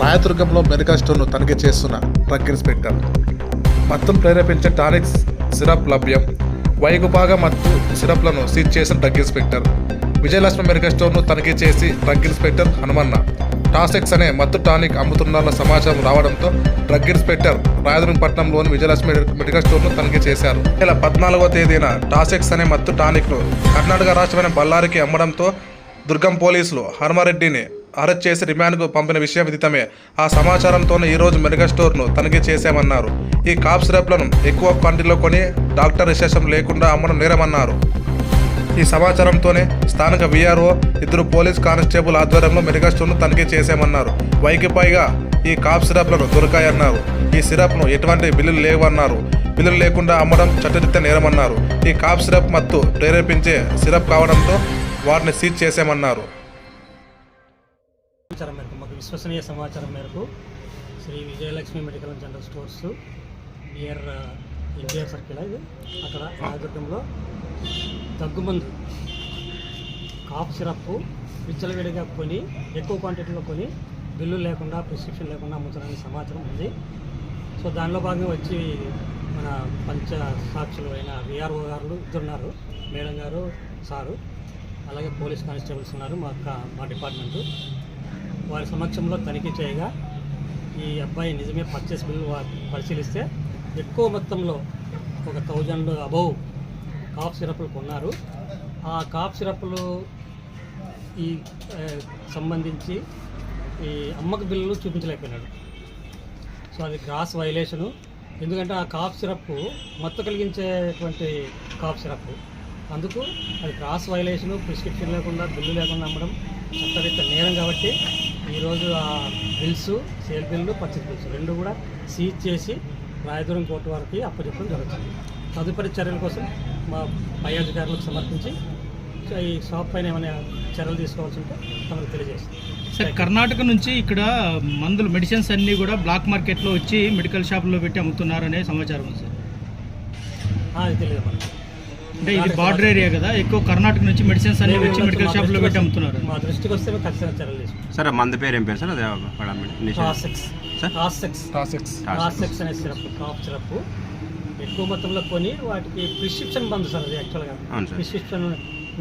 రాయదుర్గంలో medical స్టోర్ను తనిఖీ చేస్తున్న డ్రగ్ ఇన్స్పెక్టర్. మత్తును ప్రేరేపించే టానిక్స్ సిరప్ లభ్యం. వైగుపాగా మత్తు సిరప్లను సీజ్ చేసిన డ్రగ్ ఇన్స్పెక్టర్. విజయలక్ష్మి మెడికల్ స్టోర్ను తనిఖీ చేసి డ్రగ్ ఇన్స్పెక్టర్ హనుమన్న. టాసెక్స్ అనే మత్తు టానిక్ అమ్ముతున్నారన్న సమాచారం రావడంతో డ్రగ్ ఇన్స్పెక్టర్ రాయదుర్గంపట్నంలోని విజయలక్ష్మి మెడికల్ స్టోర్ను తనిఖీ చేశారు. ఈ నెల తేదీన టాసెక్స్ అనే మత్తు టానిక్ను కర్ణాటక రాష్ట్రమైన బళ్ళారికి అమ్మడంతో దుర్గం పోలీసులు హనుమారెడ్డిని అరెస్ట్ చేసి రిమాండ్కు పంపిన విషయం విదితమే. ఆ సమాచారంతోనే ఈరోజు మెడికల్ స్టోర్ను తనిఖీ చేశామన్నారు. ఈ కాప్ సిరప్లను ఎక్కువ క్వాంటిటీలో కొని డాక్టర్ విశేషం లేకుండా అమ్మడం నేరమన్నారు. ఈ సమాచారంతోనే స్థానిక వీఆర్ఓ ఇద్దరు పోలీస్ కానిస్టేబుల్ ఆధ్వర్యంలో మెడికల్ స్టోర్ను తనిఖీ చేశామన్నారు. వైకి పైగా ఈ కాప్ సిరప్లను దొరికాయన్నారు. ఈ సిరప్ను ఎటువంటి బిల్లులు లేవన్నారు. బిల్లులు లేకుండా అమ్మడం చట్టరీత్యా నేరమన్నారు. ఈ కాప్ సిరప్ మత్తు ప్రేరేపించే సిరప్ కావడంతో వారిని సీజ్ చేశామన్నారు. సమాచారం మేరకు మాకు విశ్వసనీయ సమాచారం మేరకు Shri Vijayalakshmi medical and general stores near NTR circle ఇది. అక్కడ రాజదుర్గంలో దగ్గుమందు కాఫ్ సిరప్ విచ్చలవిడిగా కొని ఎక్కువ క్వాంటిటీలో కొని బిల్లు లేకుండా ప్రిస్క్రిప్షన్ లేకుండా అమ్ముతున్నారనే సమాచారం ఉంది. సో దానిలో భాగంగా వచ్చి మన పంచ సాక్షులు అయిన విఆర్ఓ గారు ఇద్దరున్నారు మేడం గారు సారు అలాగే పోలీస్ కానిస్టేబుల్స్ ఉన్నారు మా మా డిపార్ట్మెంటు. వారి సమక్షంలో తనిఖీ చేయగా ఈ అబ్బాయి నిజమే పర్చేస్ బిల్ పరిశీలిస్తే ఎక్కువ మొత్తంలో ఒక థౌజండ్ అబౌవ్ కాఫ్ సిరప్లు కొన్నారు. ఆ కాఫ్ సిరప్లు ఈ సంబంధించి ఈ అమ్మక బిల్లులు చూపించలేకపోయినాడు. సో అది క్రాస్ వైలేషను ఎందుకంటే ఆ కాఫ్ సిరప్ మత్తు కలిగించేటువంటి కాఫ్ సిరప్ అందుకు అది క్రాస్ వైలేషను ప్రిస్క్రిప్షన్ లేకుండా బిల్లు లేకుండా అమ్మడం చట్టరీత్యా నేరం కాబట్టి ఈరోజు ఆ bills sale bill purchase bills రెండు కూడా సీజ్ చేసి రాయదుర్గం కోర్టు వారికి అప్పచెప్పడం జరుగుతుంది. తదుపరి చర్యల కోసం మా పై అధికారులకు సమర్పించి ఈ షాప్ పైన ఏమైనా చర్యలు తీసుకోవాల్సి ఉంటే తమకు తెలియజేస్తుంది సార్ కర్ణాటక నుంచి ఇక్కడ మందులు మెడిసిన్స్ అన్నీ కూడా బ్లాక్ మార్కెట్లో వచ్చి మెడికల్ షాపుల్లో పెట్టి అమ్ముతున్నారనే సమాచారం ఉంది సార్. తెలియదు మనకు. అంటే ఇది బార్డర్ ఏరియా కదా ఎక్కువ కర్ణాటక నుంచి మెడిసిన్స్ అన్ని వచ్చి మెడికల్ షాపుల్లో పెట్టి అమ్ముతున్నారు. మా దృష్టికి వస్తే మేము ఖచ్చితంగా చర్యలు తీసుకుంటాం. సరే మందు పేరు ఏం పేరు సార్? అదే టాసెక్స్ కాసెక్స్. అనే సిరప్ కాఫ్ సిరప్. ఎక్కువ మొత్తంలో కొని వాటికి ప్రిస్క్రిప్షన్ బంద్ సార్ అది యాక్చువల్గా అవును సార్. ప్రిస్క్రిప్షన్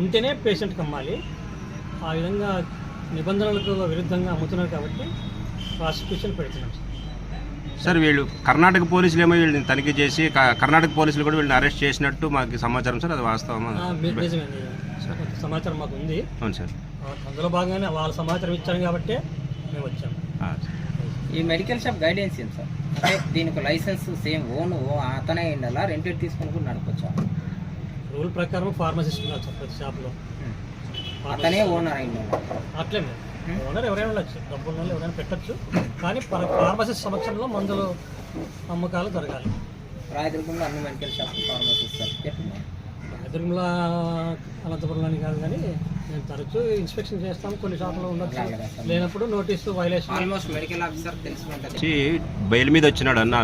ఉంటేనే పేషెంట్కి అమ్మాలి ఆ విధంగా నిబంధనలకు విరుద్ధంగా అమ్ముతున్నారు కాబట్టి ప్రాసిక్యూషన్ పెడుతున్నాం సార్ వీళ్ళు కర్ణాటక పోలీసులు ఏమో వీళ్ళని తనిఖీ చేసి కర్ణాటక పోలీసులు కూడా వీళ్ళని అరెస్ట్ చేసినట్టు మాకు సమాచారం సార్ అది వాస్తవమా? ఆ, ని- నిజమే నిజమే. కొంత సమాచారం మాకు ఉంది. అవును సార్. అందులో భాగంగానే వాళ్ళ సమాచారం ఇచ్చారు కాబట్టి మేము వచ్చాము ఆ, ఈ మెడికల్ షాప్ గైడెన్స్ ఏం సార్? అంటే దీనికి లైసెన్స్ సేమ్ ఓన్ అతనే ఉండాలా? రెంటెడ్ తీసుకొని కూడా నడపచ్చా? రూల్ ప్రకారం ఫార్మసిస్ట్ ఉన్నారు సార్ ప్రతి షాప్లో. అతనే ఓనర్ అయి ఉండాలా అట్లే ఓనర్ ఎవరైనా ఉండొచ్చు. డబ్బులు ఎవరైనా పెట్టచ్చు. కానీ ఫార్మసిస్ట్ సమక్షంలో మందులు అమ్మకాలు జరగాలి. రాయదుర్గంలో అన్ని మెడికల్ అనంతపురంలోని కాదు కానీ మేము తరచూ ఇన్స్పెక్షన్ చేస్తాం. కొన్ని షాపులో ఉండొచ్చు. లేనప్పుడు notice violation almost medical officer తెలిసి బెయిల్ మీద వచ్చినాడు అన్న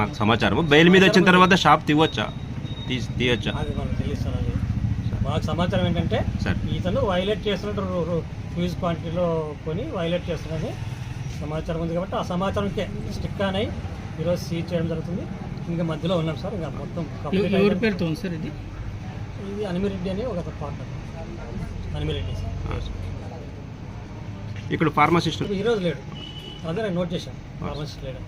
మాకు సమాచారం బెయిల్ మీద వచ్చిన తర్వాత షాప్ తీయవచ్చా తీసి తీయొచ్చా? అది మనకు అది మాకు సమాచారం ఏంటంటే ఇతను వైలేట్ చేస్తున్నట్టు ఫ్యూజ్ క్వాంటిటీలో కొని వైలేట్ చేస్తున్నాడని సమాచారం ఉంది కాబట్టి ఆ సమాచారంకే స్టిక్ అని ఈరోజు సీజ్ చేయడం జరుగుతుంది. ఇంకా మధ్యలో ఉన్నాం సార్ ఇంకా మొత్తం ఎవరి. పేరుతో ఉంది సార్ ఇది? ఇది అనిమిరెడ్డి అని ఒక పార్ట్నర్ అనిమిరెడ్డి సార్. ఇక్కడ ఫార్మసిస్ట్ ఈరోజు లేడు. అదే నేను నోట్ చేశాను ఫార్మసిస్ట్ లేడు.